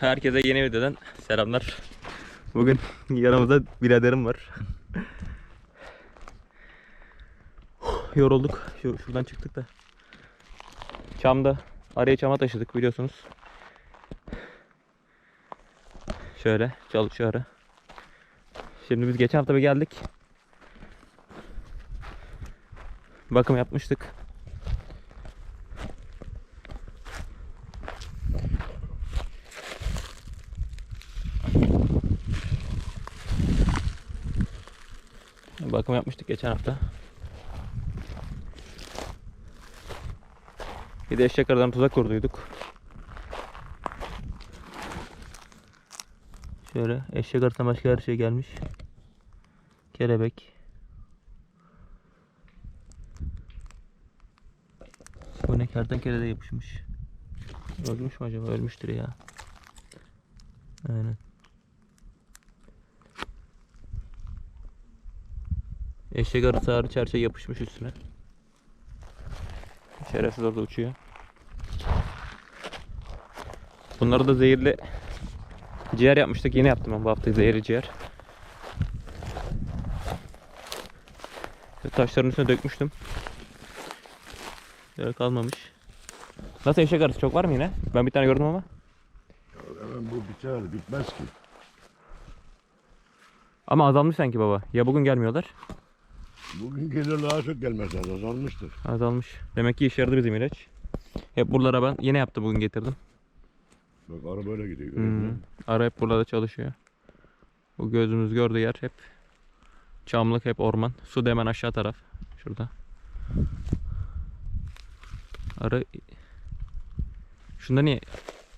Herkese yeni videodan selamlar. Bugün yanımızda biraderim var. Yorulduk. Şu, şuradan çıktık da. Çamda. Araya çama taşıdık biliyorsunuz. Şöyle çalışıyor ara. Şimdi biz geçen hafta bir geldik. Bakım yapmıştık. Bakım yapmıştık geçen hafta. Bir de eşek aradan tuzak kurduyduk. Şöyle eşek arasına başka her şey gelmiş. Kelebek. Bu ne kertenkele de yapışmış. Ölmüş mü acaba? Ölmüştür ya. Aynen. Eşek arısı hariç her şey yapışmış üstüne. Şerefsiz orada uçuyor. Bunları da zehirli ciğer yapmıştık. Yine yaptım ben bu hafta zehirli ciğer. Taşların üstüne dökmüştüm. Böyle kalmamış. Nasıl eşek arısı çok var mı yine? Ben bir tane gördüm ama. Hemen bu biter, bitmez ki. Ama azalmış sanki baba. Ya bugün gelmiyorlar. Bugün gelir daha çok gelmezler, azalmıştır. Azalmış. Demek ki işe yaradı bizim ilaç. Hep buralara ben yine yaptı bugün getirdim. Bak araba böyle gidiyor. Hmm. Ara hep burada çalışıyor. Bu gözümüz gördüğü yer hep çamlık, hep orman. Su da hemen aşağı taraf. Şurada. Arı Şunda niye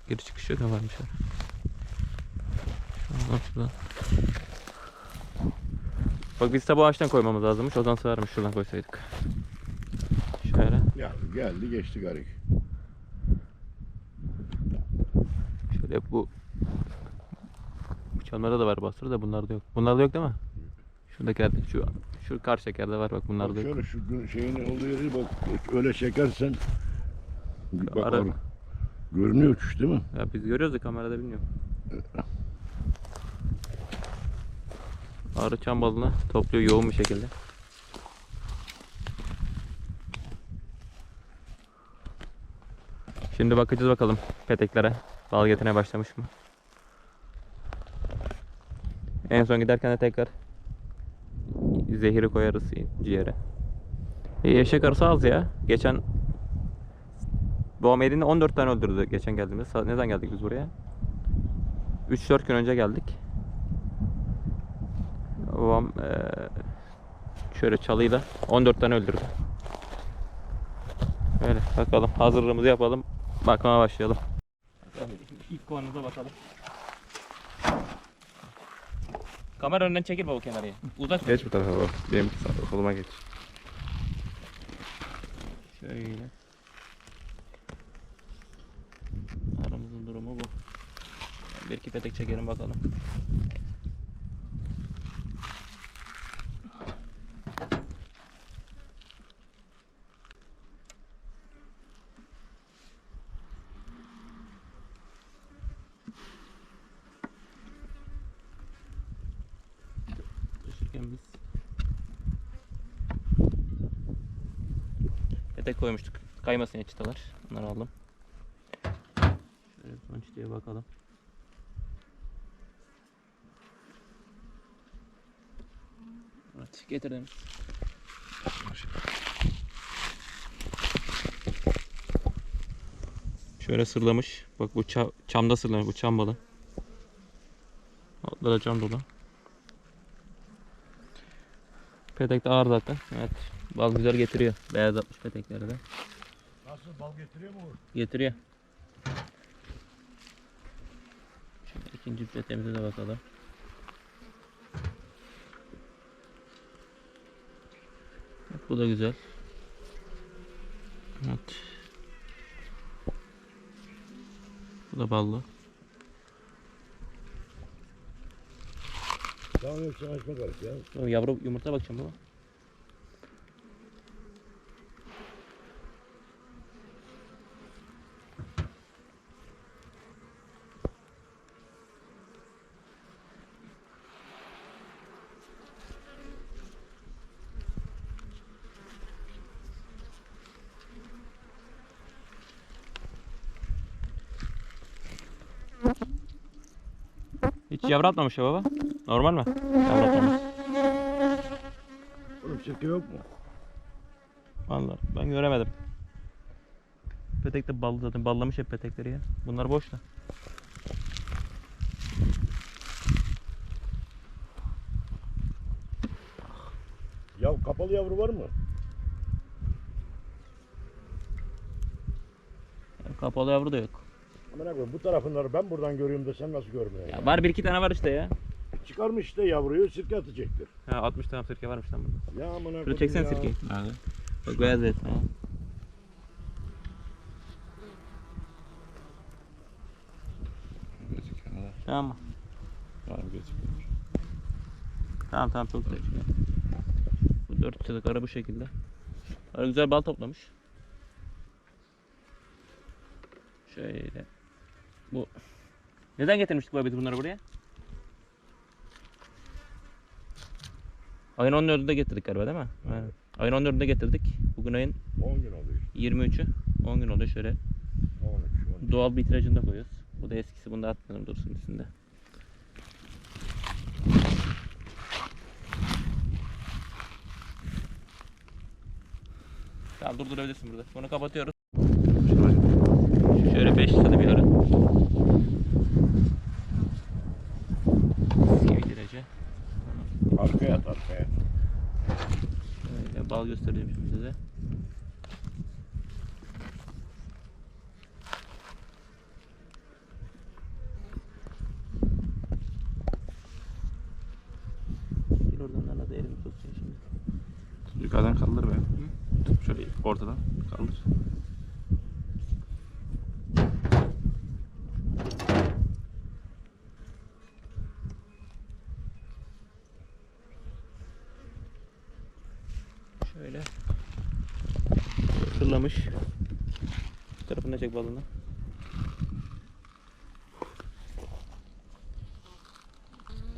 geri çıkış yok ne varmış ara? Şuradan şuradan. Bak biz de bu ağaçtan koymamız lazımmış. O zaman sığarmış şuradan koysaydık. Şöyle. Ya geldi geçti garip. Şöyle bu çamlarda da var bastır da bunlarda yok. Bunlarda yok değil mi? Şuradakilerde şu şu karşı şekerde var bak bunlarda Bak yok. şöyle şu şeyin olduğu yeri bak öyle çekersen bak Ara- görünüyor uçuş değil mi? Ya biz görüyoruz da kamerada bilmiyorum. Arı çam balını topluyor yoğun bir şekilde. Şimdi bakacağız bakalım peteklere. Bal getirmeye başlamış mı? En son giderken de tekrar zehiri koyarız ciğere. İyi eşek arısı az ya. Geçen yerinde 14 tane öldürdü geçen geldiğimizde. Ne zaman geldik biz buraya? 3-4 gün önce geldik. Babam eee, şöyle çalıyla 14 tane öldürdü. Öyle bakalım hazırlığımızı yapalım. Bakmaya başlayalım. İlk kovanımıza bakalım. Kamera önünden çekil baba kenarıya. Uzak. Geç bu tarafa bak. Benim koluma geç. Şöyle. Aramızın durumu bu. Bir iki petek çekelim bakalım. Taşırken biz Petek koymuştuk. Kaymasın ya çıtalar. Bunları aldım. Şöyle son çıtaya bakalım. Evet getirdim. Şöyle sırlamış. Bak bu ça- çamda sırlamış. Bu çam balı. Altları cam dolu. Petek de ağır zaten. Evet. Bal güzel getiriyor. Beyaz atmış petekleri de. Nasıl bal getiriyor mu? Getiriyor. Şimdi ikinci petemize de bakalım. Bak, bu da güzel. Evet. Bu da ballı. Tamam yok sen açma karış ya. Oğlum Yavru yumurta bakacağım baba. Hiç yavru atmamış ya baba. Normal mi? Yavru atmamış. Oğlum sirke yok mu? Vallahi ben göremedim. Petek de ballı zaten. Ballamış hep petekleri ya. Bunlar boş da. Ya kapalı yavru var mı? Kapalı yavru da yok. Amına koyayım bu tarafınları ben buradan görüyorum da sen nasıl görmüyorsun? Ya var bir iki tane var işte ya. Çıkarmış işte yavruyu sirke atacaktır. Ha 60 tane sirke varmış lan burada. Ya amına koyayım çeksen ya. sirkeyi. Nerede? Bak beyaz et. Ha. Gözüküyor. Tamam mı? Var mı gözüküyor? Tamam tamam çok güzel çıkıyor. Bu dört çelik ara bu şekilde. Ara güzel bal toplamış. Şöyle. Bu. Neden getirmiştik bu bunları buraya? Ayın 14'ünde getirdik galiba değil mi? Aynen. Ayın 14'ünde getirdik. Bugün ayın 10 gün oluyor. 23'ü. 10 gün oluyor şöyle. 13, 13. Doğal bitirajında koyuyoruz. Bu da eskisi. Bunu da atmayalım dursun üstünde. Tamam durdurabilirsin burada. Bunu kapatıyoruz. Şöyle 5 tane Göstereceğim şimdi size. Da elimi tutacağım şimdi. Yukarıdan kaldır be. Tut şöyle ortadan kaldır. Şöyle. Fırlamış. Bu tarafına çek balını.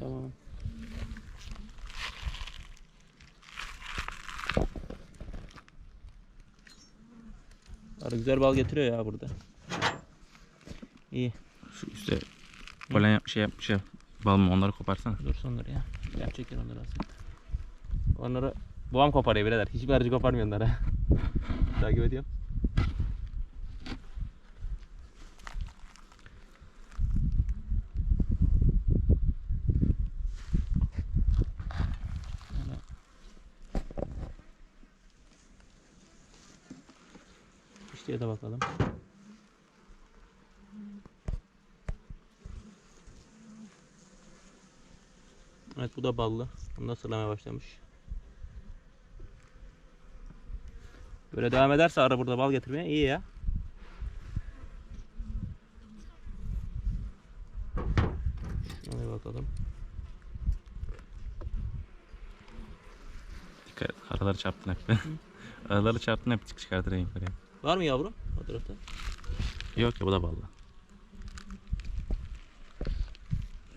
Tamam. Arı güzel bal getiriyor ya burada. İyi. Şu üstte polen yapmış şey yapmış ya. Bal mı onları koparsana. Dursun onları ya. Gerçekten onları aslında. Onları babam koparıyor birader. Hiçbir arıcı koparmıyor onları. Takip ediyorum. İşte de bakalım. Evet bu da ballı. Bunu da sırlamaya başlamış. Böyle devam ederse ara burada bal getirmeye iyi ya. Bir bakalım. Dikkat et. Araları çarptın hep. Araları çarptın hep çık çıkartır yukarıya. Var mı yavrum o tarafta? Yok ya bu da ballı.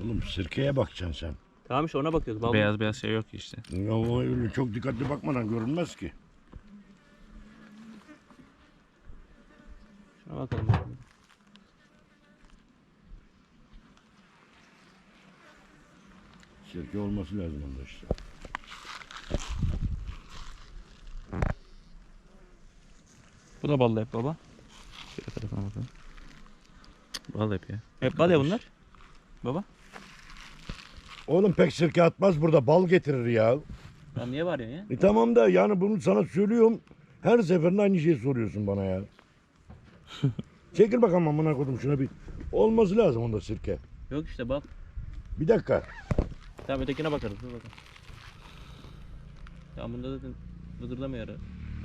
Oğlum sirkeye bakacaksın sen. Tamam işte ona bakıyoruz. Bal Beyaz beyaz şey yok ki işte. Ya o öyle çok dikkatli bakmadan görünmez ki. Şuna bakalım. Sirke olması lazım onda işte. Bu da ballı hep baba. Şöyle tarafına bakalım. Bal hep ya. Hep bal ya bunlar. Baba. Oğlum pek sirke atmaz burada bal getirir ya. Ya niye bağırıyorsun ya? E tamam da yani bunu sana söylüyorum. Her seferinde aynı şeyi soruyorsun bana ya. Çekil bakalım amına koydum şuna bir. Olması lazım onda sirke. Yok işte bal. Bir dakika. Tamam ötekine bakarız. Dur bakalım. Tamam bunda zaten gıdırlamıyor ara.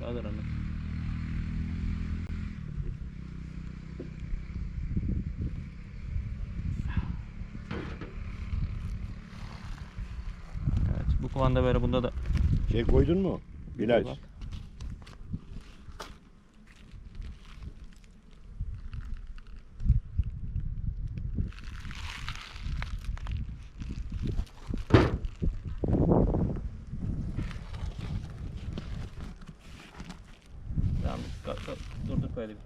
Bağlar ana. Evet bu kumanda böyle bunda da Şey koydun mu? İlaç. Bak. Böyle bir.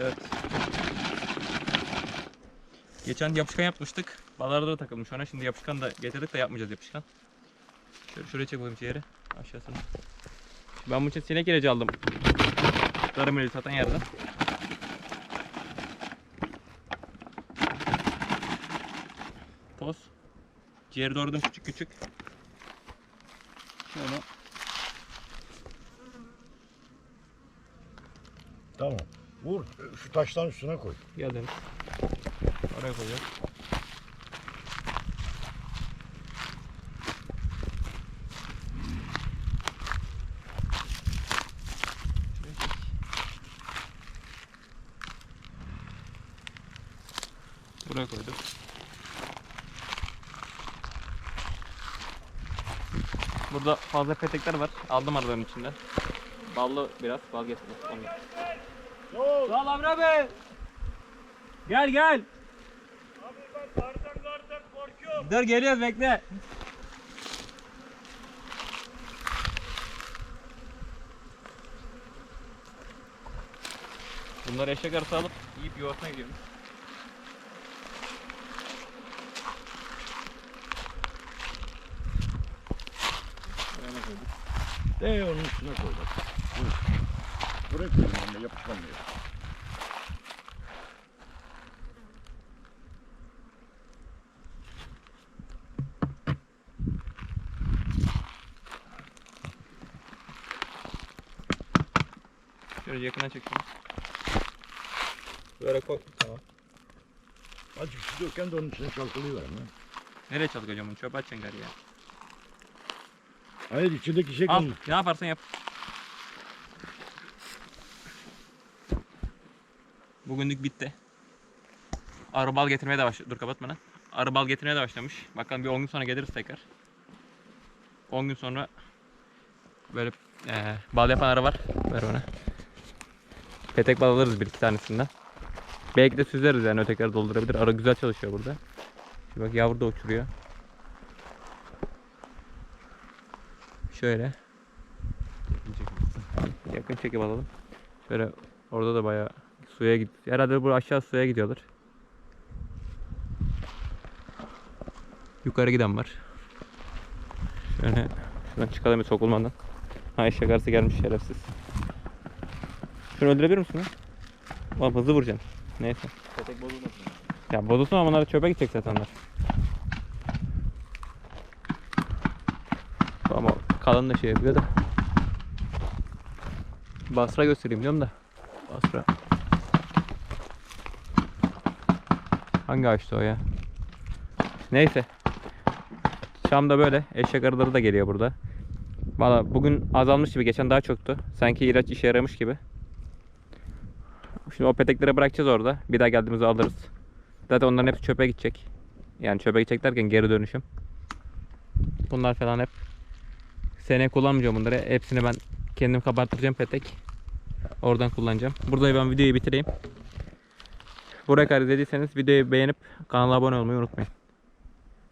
Evet. Geçen yapışkan yapmıştık. Balarda da takılmış ona. Şimdi yapışkan da getirdik de yapmayacağız yapışkan. Şöyle şuraya çek bakayım ciğeri. Aşağısına. Ben bunun için sinek ilacı aldım. Tarım ilacı satan yerden. Toz. Ciğeri doğradım küçük küçük. Şöyle. Tamam. Vur şu taştan üstüne koy. Gel Deniz. Oraya koyacağız. Buraya koyduk. Burada fazla petekler var. Aldım arabanın içinde. Ballı biraz. Bal getirdim. Sağ ol Amra abi. Gel gel. Abi ben kardan kardan korkuyorum. Dur geliyoruz bekle. Bunları eşek arası alıp yiyip yuvasına koyduk. De onun üstüne koy bak. Ben de yapışkanmıyor. Şöyle yakından çekeyim. Böyle koy. Tamam. Azıcık su döken de onun içine çalkalayıver lan. Nereye çalacağım bunu? Çöpe atacaksın gari ya. Hayır içindeki şey Al. kalmış. Ne yaparsan yap. Bugünlük bitti. Arı bal getirmeye de başladı. Dur kapatma lan. Arı bal getirmeye de başlamış. Bakalım bir 10 gün sonra geliriz tekrar. 10 gün sonra böyle eee, bal yapan arı var. Ver ona. Petek bal alırız bir iki tanesinden. Belki de süzeriz yani ötekileri doldurabilir. Arı güzel çalışıyor burada. Şimdi bak yavru da uçuruyor. Şöyle. Yakın çekim alalım. Şöyle orada da bayağı suya git. Herhalde bu aşağı suya gidiyorlar. Yukarı giden var. Şöyle şuradan çıkalım bir sokulmadan. Ha eşek gelmiş şerefsiz. Şunu öldürebilir misin lan? Oğlum hızlı vuracaksın. Neyse. Petek bozulmasın. Ya bozulsun ama bunlar çöpe gidecek zaten onlar. Ama kalın da şey yapıyor da. Basra göstereyim diyorum da. Basra. Hangi ağaçtı o ya? Neyse. Şam'da böyle. Eşek arıları da geliyor burada. Valla bugün azalmış gibi. Geçen daha çoktu. Sanki ilaç işe yaramış gibi. Şimdi o petekleri bırakacağız orada. Bir daha geldiğimizde alırız. Zaten onların hepsi çöpe gidecek. Yani çöpe gidecek derken geri dönüşüm. Bunlar falan hep seneye kullanmayacağım bunları. Hepsini ben kendim kabartacağım petek. Oradan kullanacağım. Burada ben videoyu bitireyim. Buraya kadar izlediyseniz videoyu beğenip kanala abone olmayı unutmayın.